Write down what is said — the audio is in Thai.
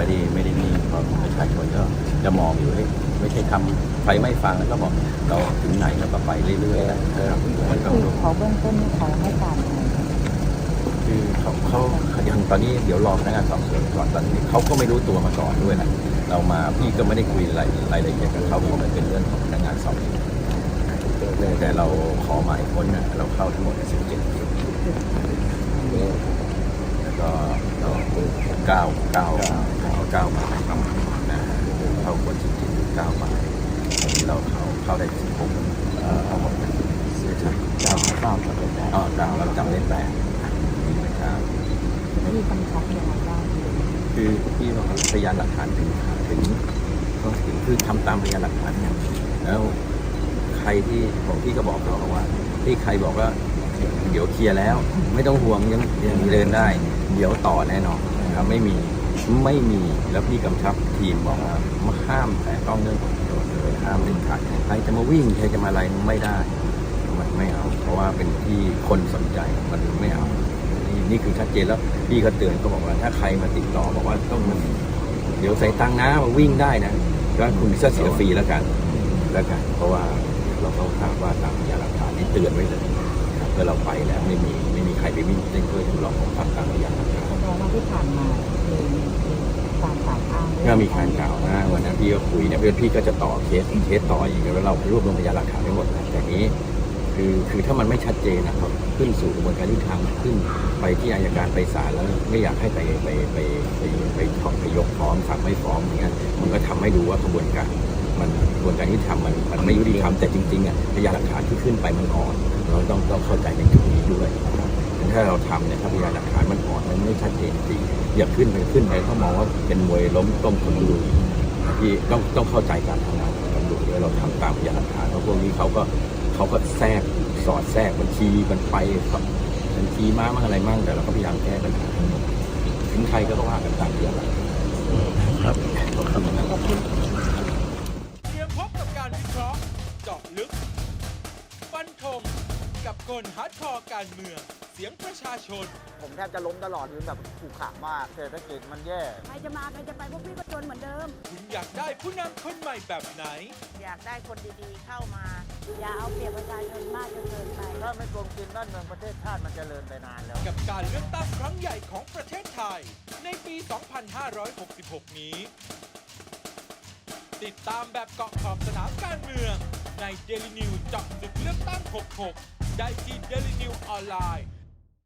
ไม่ได้ไม่ได้มีความประชาชนก็จะมองอยู่ให้ไม่ใช่ทำไฟไม่ฟังแล้วก็บอกเราถึงไหนแล้วก็ไปเรื่อยๆนะครับมันก็เขาเบื้องต้นเขาให้การคือเขาเขายังตอนนี้เดี๋ยวรอพนักงานสอบสวนก่อนตอนนี้เขาก็ไม่รู้ตัวมาก่อนด้วยนะเรามาพี่ก็ไม่ได้คุยอะไรายละเอียดกับเขาเพราะมันเป็นเรื่องของพนักงานสอบสวนแต่เราขอหมายค้นนะเราเข้าทั้งหมด17จุดแล้วก็เก้าเก้า ก้าเก้าหมายประมาณนะเข้าคน17จุดเก้าหมายตอนนี้เราเข้าเข้าได้16เอ่อทั้งหมดใช่เก้าเก้าจับได้แปดอ๋อเก้าเราจับได้แปดนี่นะครับไม่มีคำชับยังไงบ้างคือพี่บอกว่าพยานหลักฐานถึงถึงต้องถึงคือทำตามพยานหลักฐานเนี่ยแล้วใครที่ผมพี่ก็บอกเขาว่า ที่ใครบอกว่าเดี๋ยวเคลียร์แล้ว ไม่ต้องห่วงยังยังเดินได้ เดี๋ยวต่อแน่นอนนะครับไม่มี ไม่มีแล้วพี่กำชับทีมบอกว่ามาห้ามแต่ต้องเรื่องของตำรวจเลยห้ามเด็ดขาดใครจะมาวิ่งใครจะมาอะไรไม่ได้ มันไม่เอา เพราะว่าเป็นที่คนสนใจมันไม่เอา นี่นี่คือชัดเจนแล้วพี่เขาเตือนก็บอกว่า ถ้าใครมาติดต่อบอกว่าต้องมันเดี๋ยวใส่ตังค์นะมาวิ่งได้นะก็คุณเสียฟรีแล้วกันแล้วกัน เพราะว่าเราก็ทราบว่าตามพยานหลักฐานนี่เตือนไว้เลยเมื่อเราไปแล้วไม่มีไม่มีใครไปวิ่งเล่นด้วยเราของทำตามพยานหลักฐาน แสดงว่าที่ผ่านมาคือการสายอ้างก็มีการกล่าวนะวันนั้นพี่ก็คุยเนี่ยเพื่อนพี่ก็จะต่อเคสเคสต่ออีกแล้วเรารวบรวมพยานหลักฐานทั้งหมดนะแต่นี้คือคือถ้ามันไม่ชัดเจนนะครับขึ้นสู่กระบวนการยุติธรรมขึ้นไปที่อายการไปศาลแล้วไม่อยากให้ไปไปไปไปไปถอนไปยกฟ้องสั่งไม่ฟ้องอย่างเงี้ยมันก็ทำให้ดูว่ากระบวนการมันกระบวนการยุติธรรมมันมันไม่ยุติธรรมแต่จริงๆอะพยานหลักฐานที่ขึ้นไปมันอ่อนเราต้องต้องเข้าใจในจุดนี้ด้วยครับ ถ้าเราทำเนี่ยถ้าพยานหลักฐานมันอ่อนมันไม่ชัดเจนจริงอย่าขึ้นไปขึ้นไปเขามองว่าเป็นมวยล้มต้มคนดูที่ต้องต้องเข้าใจการทำงานของตำรวจด้วยเราทำตามพยานหลักฐานเพราะพวกนี้เขาก็เขาก็แทรกสอดแทรกบัญชีมันไปบัญชีม้ามั่งอะไรมั่งแต่เราก็พยายามแก้ปัญหาทั้งหมดถึงใครก็ต้องว่ากันตามที่อะไรครับขอบคุณ กับคนฮาร์ดคอร์การเมือง เสียงประชาชน ผมแทบจะล้มตลอดคือแบบผูกขาดมากเศรษฐกิจมันแย่ ใครจะมาใครจะไปพวกพี่ก็จนเหมือนเดิม คุณอยากได้ผู้นำคนใหม่แบบไหน อยากได้คนดีๆเข้ามา อย่าเอาเปรียบประชาชนมากจนเกินไป ถ้าไม่โกงกินบ้านเมืองประเทศชาติมันจเจริญไปนานแล้ว กับการเลือกตั้งครั้งใหญ่ของประเทศไทย ในปี 2566 นี้ ติดตามแบบเกาะขอบสนามการเมือง ใน Daily News เจาะลึกเลือกตั้ง 66 ได้ที่ Daily News ออนไลน์